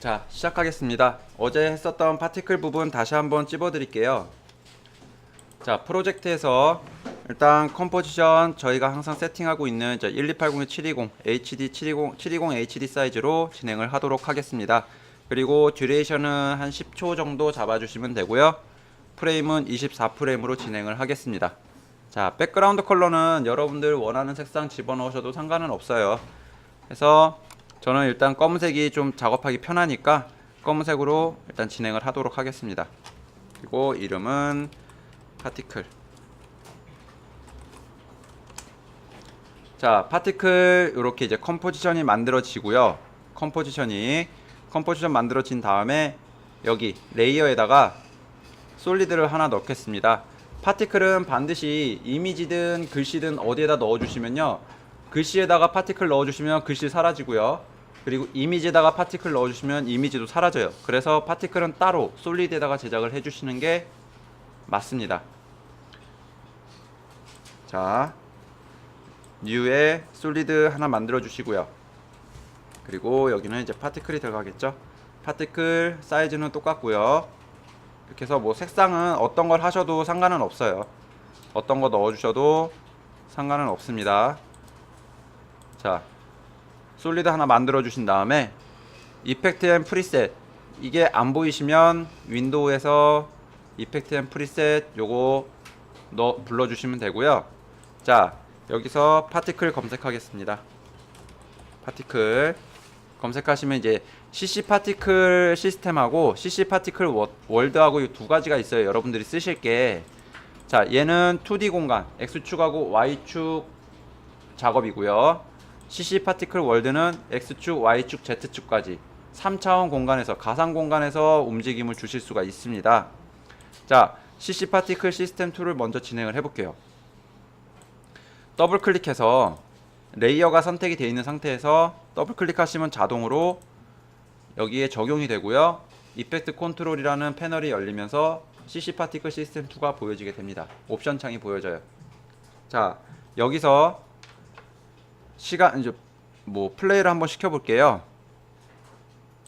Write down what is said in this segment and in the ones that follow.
자, 시작하겠습니다. 어제 했었던 파티클 부분 다시 한번 찝어 드릴게요. 자, 프로젝트에서 일단 컴포지션 저희가 항상 세팅하고 있는 12806 720 HD 720 720 HD 사이즈로 진행을 하도록 하겠습니다. 그리고 듀레이션은 한 10초 정도 잡아주시면 되고요. 프레임은 24프레임으로 진행을 하겠습니다. 자, 백그라운드 컬러는 여러분들 원하는 색상 집어넣으셔도 상관은 없어요. 그래서 저는 일단 검은색이 좀 작업하기 편하니까 검은색으로 일단 진행을 하도록 하겠습니다. 그리고 이름은 파티클. 자, 파티클 이렇게 이제 컴포지션이 만들어지고요. 컴포지션이 컴포지션 만들어진 다음에 여기 레이어에다가 솔리드를 하나 넣겠습니다. 파티클은 반드시 이미지든 글씨든 어디에다 넣어주시면요. 글씨에다가 파티클 넣어주시면 글씨 사라지고요. 그리고 이미지에다가 파티클 넣어주시면 이미지도 사라져요. 그래서 파티클은 따로 솔리드에다가 제작을 해주시는 게 맞습니다. 자, 뉴에 솔리드 하나 만들어 주시고요. 그리고 여기는 이제 파티클이 들어가겠죠. 파티클 사이즈는 똑같고요. 이렇게 해서 뭐 색상은 어떤 걸 하셔도 상관은 없어요. 어떤 거 넣어 주셔도 상관은 없습니다. 자, 솔리드 하나 만들어 주신 다음에 이펙트 앤 프리셋 이게 안 보이시면 윈도우에서 이펙트 앤 프리셋 요거 넣어 불러 주시면 되고요. 자, 여기서 파티클 검색하겠습니다. 파티클 검색하시면 이제 CC 파티클 시스템하고 CC 파티클 워- 월드하고 이 두 가지가 있어요. 여러분들이 쓰실 게. 자, 얘는 2D 공간, X축하고 Y축 작업이고요. CC 파티클 월드는 X축, Y축, Z축까지 3차원 공간에서 가상 공간에서 움직임을 주실 수가 있습니다. 자, CC 파티클 시스템 2를 먼저 진행을 해 볼게요. 더블 클릭해서 레이어가 선택이 되어 있는 상태에서 더블 클릭하시면 자동으로 여기에 적용이 되고요. 이펙트 컨트롤이라는 패널이 열리면서 CC 파티클 시스템 2가 보여지게 됩니다. 옵션 창이 보여져요. 자, 여기서 시간 이제 뭐 플레이를 한번 시켜 볼게요.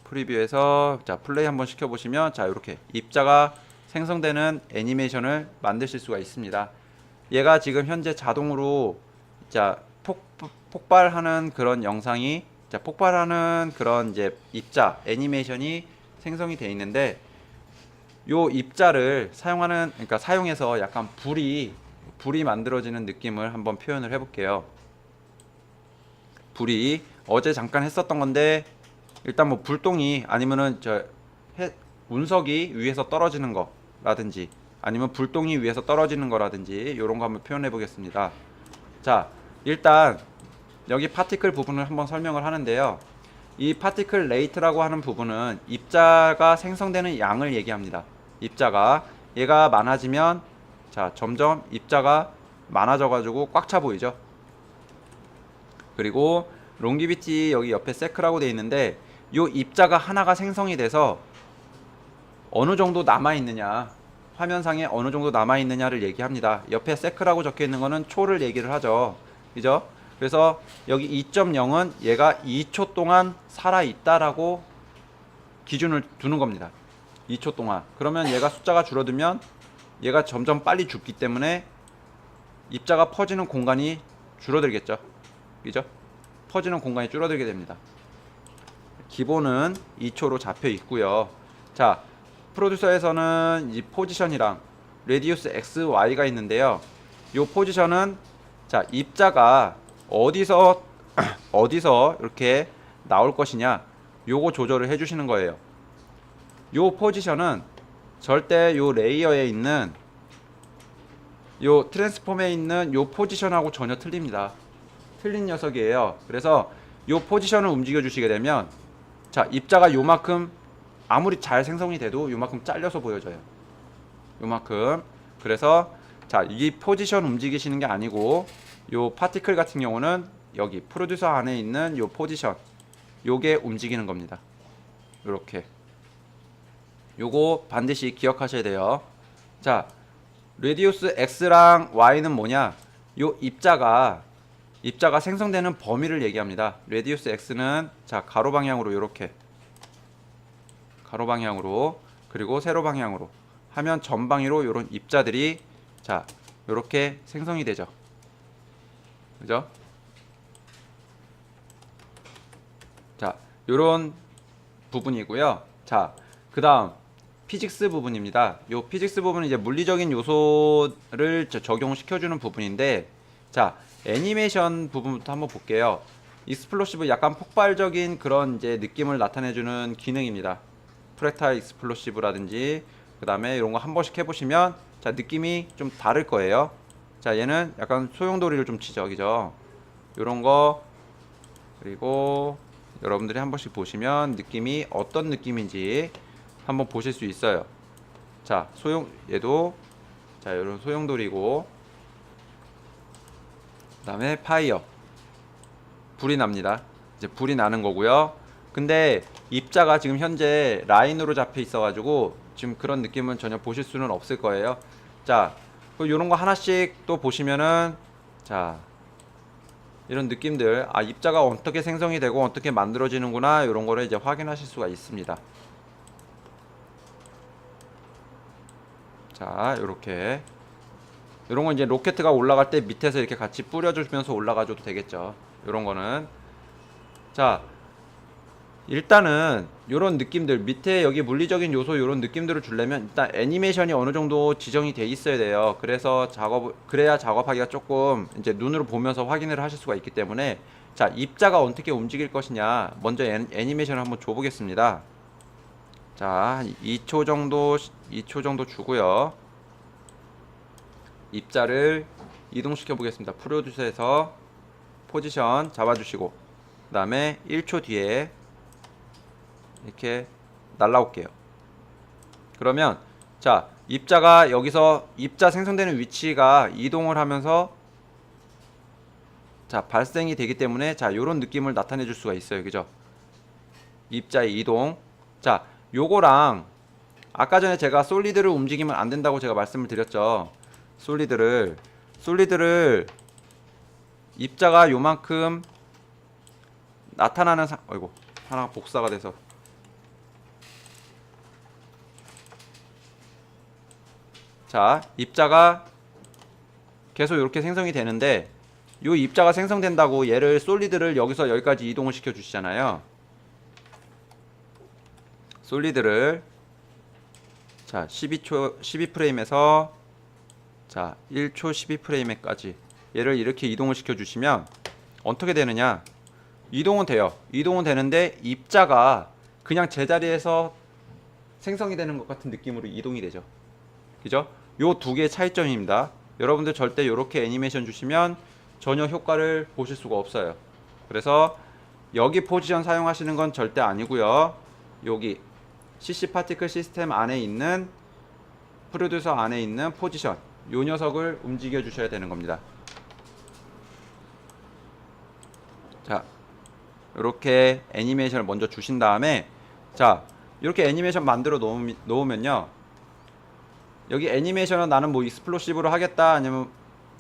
프리뷰에서 자, 플레이 한번 시켜 보시면 자, 이렇게 입자가 생성되는 애니메이션을 만드실 수가 있습니다. 얘가 지금 현재 자동으로 자 폭, 폭발하는 그런 영상이 자 폭발하는 그런 이제 입자 애니메이션이 생성이 돼 있는데 요 입자를 사용하는 그러니까 사용해서 약간 불이 불이 만들어지는 느낌을 한번 표현을 해볼게요. 불이 어제 잠깐 했었던 건데 일단 뭐 불똥이 아니면은 저 해, 운석이 위에서 떨어지는 거라든지 아니면 불똥이 위에서 떨어지는 거라든지 이런 거 한번 표현해 보겠습니다. 자, 일단 여기 파티클 부분을 한번 설명을 하는데요. 이 파티클 레이트라고 하는 부분은 입자가 생성되는 양을 얘기합니다. 입자가 얘가 많아지면 자, 점점 입자가 많아져 가지고 꽉 차 보이죠? 그리고 롱기비티 여기 옆에 세크라고 돼 있는데 요 입자가 하나가 생성이 돼서 어느 정도 남아 있느냐 화면상에 어느 정도 남아 있느냐를 얘기합니다. 옆에 세크라고 적혀 있는 거는 초를 얘기를 하죠. 그죠? 그래서 여기 2.0은 얘가 2초 동안 살아 있다라고 기준을 두는 겁니다. 2초 동안. 그러면 얘가 숫자가 줄어들면 얘가 점점 빨리 죽기 때문에 입자가 퍼지는 공간이 줄어들겠죠. 그죠? 퍼지는 공간이 줄어들게 됩니다. 기본은 2초로 잡혀 있고요. 자, 프로듀서에서는 이 포지션이랑 레디우스 X, Y가 있는데요. 이 포지션은 자, 입자가 어디서 어디서 이렇게 나올 것이냐 요거 조절을 해 주시는 거예요. 요 포지션은 절대 요 레이어에 있는 요 트랜스폼에 있는 요 포지션하고 전혀 틀립니다. 틀린 녀석이에요. 그래서 요 포지션을 움직여 주시게 되면 자, 입자가 요만큼 아무리 잘 생성이 돼도 요만큼 잘려서 보여져요. 요만큼. 그래서 자, 이 포지션 움직이시는 게 아니고 요 파티클 같은 경우는 여기 프로듀서 안에 있는 요 포지션 요게 움직이는 겁니다. 요렇게. 요거 반드시 기억하셔야 돼요. 자, 레디우스 X랑 Y는 뭐냐? 요 입자가 입자가 생성되는 범위를 얘기합니다. 레디우스 X는 자, 가로 방향으로 요렇게 가로 방향으로 그리고 세로 방향으로 하면 전방위로 이런 입자들이 자 이렇게 생성이 되죠. 그죠? 자, 요런 부분이고요. 자, 그다음 피직스 부분입니다. 요 피직스 부분은 이제 물리적인 요소를 저- 적용시켜 주는 부분인데 자, 애니메이션 부분부터 한번 볼게요. 익스플로시브 약간 폭발적인 그런 이제 느낌을 나타내 주는 기능입니다. 프레타 익스플로시브라든지 그 다음에 이런 거 한 번씩 해 보시면 자, 느낌이 좀 다를 거예요. 자, 얘는 약간 소용돌이를 좀 치죠. 그죠? 요런 거 그리고 여러분들이 한 번씩 보시면 느낌이 어떤 느낌인지 한번 보실 수 있어요. 자, 소용 얘도 자, 이런 소용돌이고 그 다음에 파이어 불이 납니다. 이제 불이 나는 거고요. 근데 입자가 지금 현재 라인으로 잡혀 있어 가지고 지금 그런 느낌은 전혀 보실 수는 없을 거예요. 자, 이런 거 하나씩 또 보시면은 자 이런 느낌들 아 입자가 어떻게 생성이 되고 어떻게 만들어지는구나 이런 거를 이제 확인하실 수가 있습니다. 자 이렇게 이런 건 이제 로켓가 올라갈 때 밑에서 이렇게 같이 뿌려주면서 올라가줘도 되겠죠. 이런 거는 자 일단은 이런 느낌들 밑에 여기 물리적인 요소 이런 느낌들을 주려면 일단 애니메이션이 어느 정도 지정이 돼 있어야 돼요. 그래서 작업 그래야 작업하기가 조금 이제 눈으로 보면서 확인을 하실 수가 있기 때문에 자 입자가 어떻게 움직일 것이냐 먼저 애, 애니메이션을 한번 줘보겠습니다. 자 2초 정도 2초 정도 주고요. 입자를 이동시켜 보겠습니다. 프로듀서에서 포지션 잡아주시고 그 다음에 1초 뒤에 이렇게 날라올게요. 그러면 자 입자가 여기서 입자 생성되는 위치가 이동을 하면서 자 발생이 되기 때문에 자 요런 느낌을 나타내 줄 수가 있어요. 그죠? 입자의 이동. 자 요거랑 아까 전에 제가 솔리드를 움직이면 안 된다고 제가 말씀을 드렸죠. 솔리드를 솔리드를 입자가 요만큼 나타나는 상 어이고 하나가 복사가 돼서. 자 입자가 계속 이렇게 생성이 되는데 요 입자가 생성된다고 얘를 솔리드를 여기서 여기까지 이동을 시켜 주시잖아요. 솔리드를 자 12초 12프레임에서 자 1초 12프레임에까지 얘를 이렇게 이동을 시켜 주시면 어떻게 되느냐 이동은 돼요 이동은 되는데 입자가 그냥 제자리에서 생성이 되는 것 같은 느낌으로 이동이 되죠 그죠? 요 두 개의 차이점입니다. 여러분들 절대 이렇게 애니메이션 주시면 전혀 효과를 보실 수가 없어요. 그래서 여기 포지션 사용하시는 건 절대 아니고요. 여기 CC 파티클 시스템 안에 있는 프로듀서 안에 있는 포지션 요 녀석을 움직여 주셔야 되는 겁니다. 자, 이렇게 애니메이션을 먼저 주신 다음에 자, 이렇게 애니메이션 만들어 놓으- 놓으면요. 여기 애니메이션은 나는 뭐 익스플로시브로 하겠다 아니면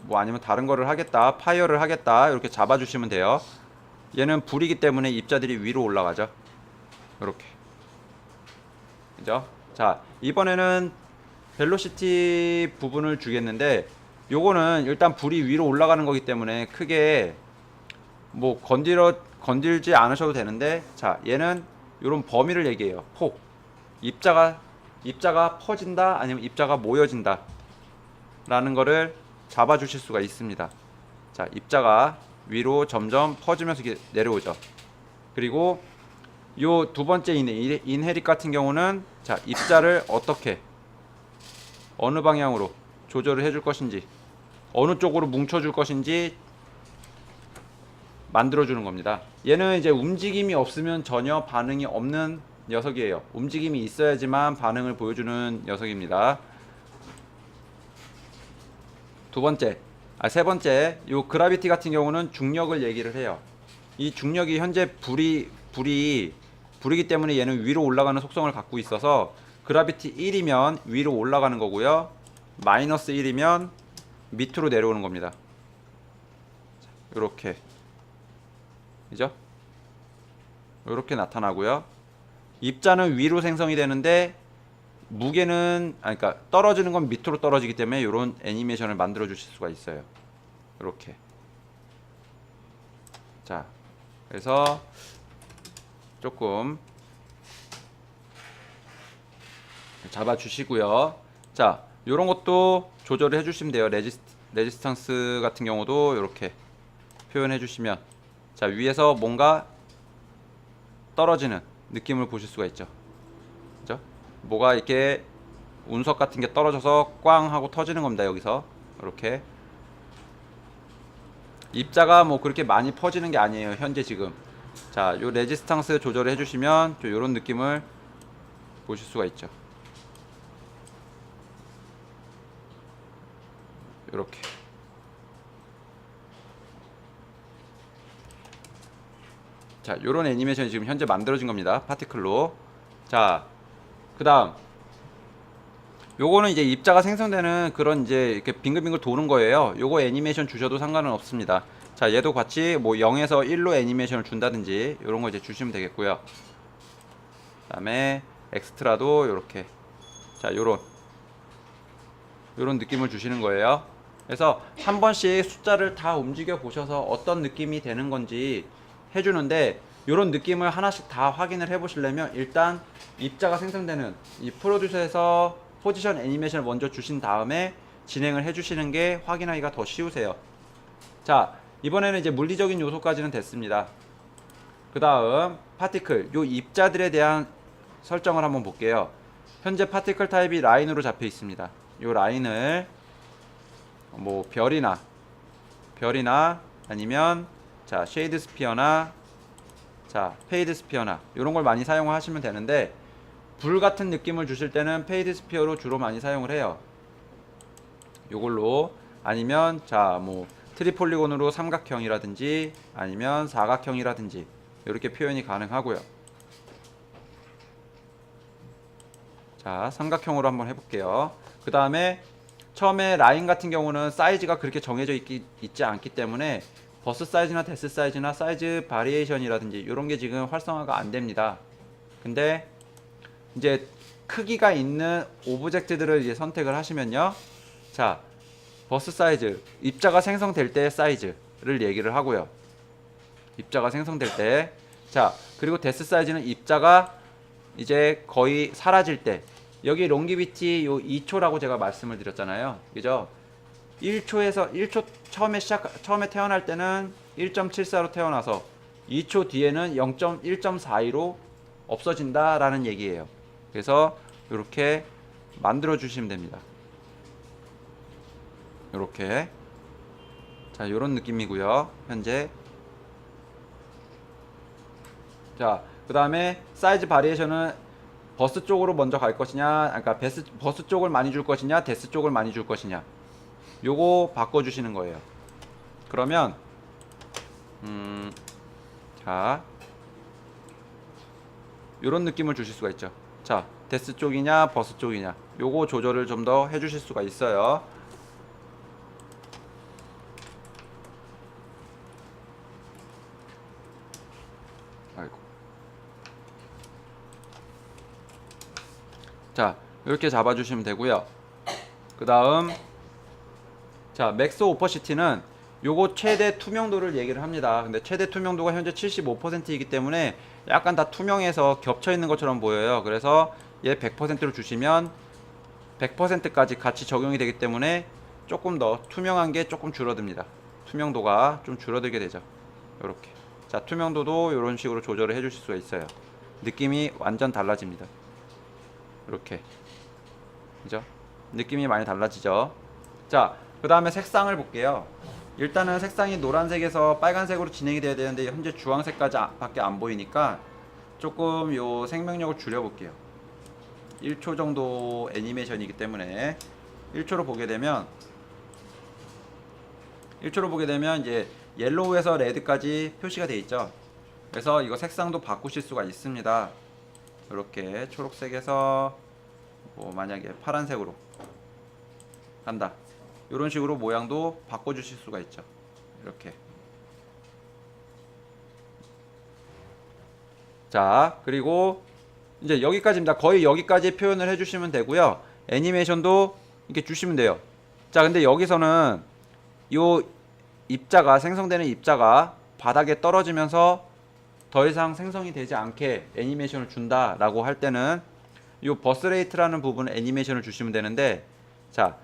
뭐 아니면 다른 거를 하겠다 파이어를 하겠다 이렇게 잡아 주시면 돼요 얘는 불이기 때문에 입자들이 위로 올라가죠 이렇게 그죠 자 이번에는 벨로시티 부분을 주겠는데 요거는 일단 불이 위로 올라가는 거기 때문에 크게 뭐 건드려 건들지 않으셔도 되는데 자 얘는 요런 범위를 얘기해요. 폭. 입자가 입자가 퍼진다 아니면 입자가 모여진다 라는 거를 잡아 주실 수가 있습니다. 자 입자가 위로 점점 퍼지면서 내려오죠. 그리고 요 두 번째 인헤, 인헤릿 같은 경우는 자 입자를 어떻게 어느 방향으로 조절을 해줄 것인지 어느 쪽으로 뭉쳐줄 것인지 만들어 주는 겁니다. 얘는 이제 움직임이 없으면 전혀 반응이 없는 녀석이에요. 움직임이 있어야지만 반응을 보여주는 녀석입니다. 두 번째, 아, 세 번째, 요 그라비티 같은 경우는 중력을 얘기를 해요. 이 중력이 현재 불이 불이 불이기 때문에 얘는 위로 올라가는 속성을 갖고 있어서 그라비티 1이면 위로 올라가는 거고요. 마이너스 1이면 밑으로 내려오는 겁니다. 이렇게 그죠? 이렇게 나타나고요. 입자는 위로 생성이 되는데 무게는 아 그러니까 떨어지는 건 밑으로 떨어지기 때문에 이런 애니메이션을 만들어 주실 수가 있어요. 이렇게. 자. 그래서 조금 잡아 주시고요. 자, 요런 것도 조절을 해 주시면 돼요. 레지스, 레지스탕스 같은 경우도 이렇게 표현해 주시면 자, 위에서 뭔가 떨어지는 느낌을 보실 수가 있죠. 그죠? 뭐가 이렇게 운석 같은 게 떨어져서 꽝 하고 터지는 겁니다. 여기서 이렇게 입자가 뭐 그렇게 많이 퍼지는 게 아니에요. 현재 지금 자, 요 레지스탕스 조절을 해주시면 좀 이런 느낌을 보실 수가 있죠. 이렇게 자, 요런 애니메이션이 지금 현재 만들어진 겁니다. 파티클로. 자, 그 다음. 요거는 이제 입자가 생성되는 그런 이제 이렇게 빙글빙글 도는 거예요. 요거 애니메이션 주셔도 상관은 없습니다. 자, 얘도 같이 뭐 0에서 1로 애니메이션을 준다든지 요런 거 이제 주시면 되겠고요. 그 다음에 엑스트라도 요렇게. 자, 요런. 요런 느낌을 주시는 거예요. 그래서 한 번씩 숫자를 다 움직여 보셔서 어떤 느낌이 되는 건지 해주는데 이런 느낌을 하나씩 다 확인을 해 보시려면 일단 입자가 생성되는 이 프로듀서에서 포지션 애니메이션을 먼저 주신 다음에 진행을 해 주시는 게 확인하기가 더 쉬우세요. 자 이번에는 이제 물리적인 요소까지는 됐습니다. 그 다음 파티클 요 입자들에 대한 설정을 한번 볼게요. 현재 파티클 타입이 라인으로 잡혀 있습니다. 요 라인을 뭐 별이나 별이나 아니면 자 쉐이드 스피어나 자 페이드 스피어나 이런 걸 많이 사용하시면 되는데 불 같은 느낌을 주실 때는 페이드 스피어로 주로 많이 사용을 해요. 요걸로 아니면 자 뭐 트리폴리곤으로 삼각형이라든지 아니면 사각형이라든지 이렇게 표현이 가능하고요. 자 삼각형으로 한번 해볼게요. 그 다음에 처음에 라인 같은 경우는 사이즈가 그렇게 정해져 있기, 있지 않기 때문에 버스 사이즈나 데스 사이즈나 사이즈 바리에이션이라든지 이런 게 지금 활성화가 안 됩니다. 근데 이제 크기가 있는 오브젝트들을 이제 선택을 하시면요. 자, 버스 사이즈, 입자가 생성될 때 사이즈를 얘기를 하고요. 입자가 생성될 때. 자, 그리고 데스 사이즈는 입자가 이제 거의 사라질 때. 여기 롱기비티 요 2초라고 제가 말씀을 드렸잖아요. 그죠? 1초에서 1초 처음에 시작 처음에 태어날 때는 1.74로 태어나서 2초 뒤에는 0.1.42로 없어진다라는 얘기예요. 그래서 이렇게 만들어 주시면 됩니다. 이렇게 자 이런 느낌이고요. 현재 자그 다음에 사이즈 바리에이션은 버스 쪽으로 먼저 갈 것이냐, 그러니까 베스, 버스 쪽을 많이 줄 것이냐, 데스 쪽을 많이 줄 것이냐. 요거 바꿔주시는 거예요. 그러면 음, 자 요런 느낌을 주실 수가 있죠. 자, 데스 쪽이냐, 버스 쪽이냐. 요거 조절을 좀 더 해주실 수가 있어요. 아이고. 자, 이렇게 잡아주시면 되고요. 그 다음, 자, 맥스 오퍼시티는 요거 최대 투명도를 얘기를 합니다. 근데 최대 투명도가 현재 75%이기 때문에 약간 다 투명해서 겹쳐 있는 것처럼 보여요. 그래서 얘 100%로 주시면 100%까지 같이 적용이 되기 때문에 조금 더 투명한 게 조금 줄어듭니다. 투명도가 좀 줄어들게 되죠. 이렇게. 자, 투명도도 이런 식으로 조절을 해 주실 수가 있어요. 느낌이 완전 달라집니다. 이렇게. 그죠? 느낌이 많이 달라지죠. 자, 그 다음에 색상을 볼게요. 일단은 색상이 노란색에서 빨간색으로 진행이 돼야 되는데 현재 주황색까지 아- 밖에 안 보이니까 조금 요 생명력을 줄여볼게요. 1초 정도 애니메이션이기 때문에 1초로 보게 되면 1초로 보게 되면 이제 옐로우에서 레드까지 표시가 돼 있죠. 그래서 이거 색상도 바꾸실 수가 있습니다. 이렇게 초록색에서 뭐 만약에 파란색으로 간다. 이런 식으로 모양도 바꿔 주실 수가 있죠. 이렇게. 자, 그리고 이제 여기까지입니다. 거의 여기까지 표현을 해주시면 되고요. 애니메이션도 이렇게 주시면 돼요. 자, 근데 여기서는 요 입자가 생성되는 입자가 바닥에 떨어지면서 더 이상 생성이 되지 않게 애니메이션을 준다라고 할 때는 요 버스 레이트라는 부분 애니메이션을 주시면 되는데 자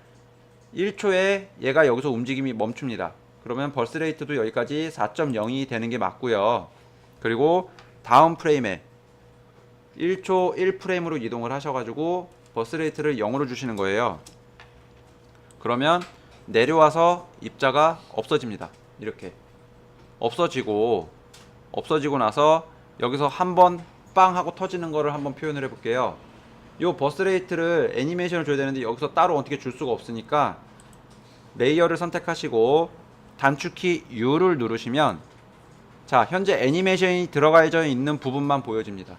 1초에 얘가 여기서 움직임이 멈춥니다. 그러면 버스 레이트도 여기까지 4.02 되는 게 맞고요. 그리고 다음 프레임에 1초 1프레임으로 이동을 하셔가지고 버스 레이트를 0으로 주시는 거예요. 그러면 내려와서 입자가 없어집니다. 이렇게 없어지고 없어지고 나서 여기서 한번 빵 하고 터지는 거를 한번 표현을 해볼게요. 요 버스 레이트를 애니메이션을 줘야 되는데 여기서 따로 어떻게 줄 수가 없으니까 레이어를 선택하시고 단축키 U를 누르시면 자 현재 애니메이션이 들어가져 있는 부분만 보여집니다.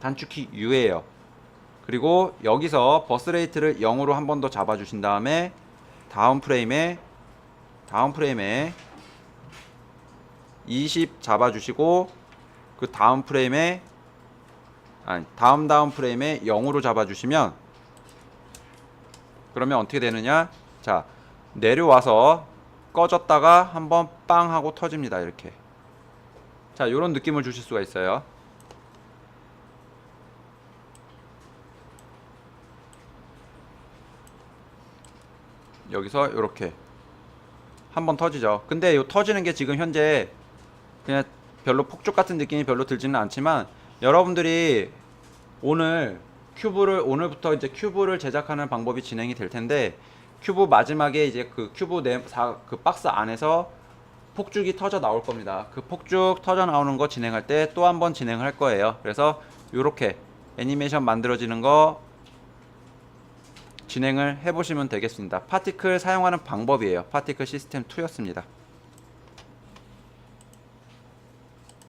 단축키 U예요. 그리고 여기서 버스 레이트를 0으로 한 번 더 잡아 주신 다음에 다음 프레임에 다음 프레임에 20 잡아 주시고 그 다음 프레임에 아니 다음 다음 프레임에 0으로 잡아 주시면 그러면 어떻게 되느냐? 자, 내려와서 꺼졌다가 한번 빵 하고 터집니다. 이렇게. 자, 요런 느낌을 주실 수가 있어요. 여기서 이렇게 한번 터지죠. 근데 요 터지는 게 지금 현재 그냥 별로 폭죽 같은 느낌이 별로 들지는 않지만 여러분들이 오늘 큐브를 오늘부터 이제 큐브를 제작하는 방법이 진행이 될 텐데 큐브 마지막에 이제 그 큐브 내그 박스 안에서 폭죽이 터져 나올 겁니다. 그 폭죽 터져 나오는 거 진행할 때 또 한 번 진행을 할 거예요. 그래서 이렇게 애니메이션 만들어지는 거 진행을 해보시면 되겠습니다. 파티클 사용하는 방법이에요. 파티클 시스템 2였습니다.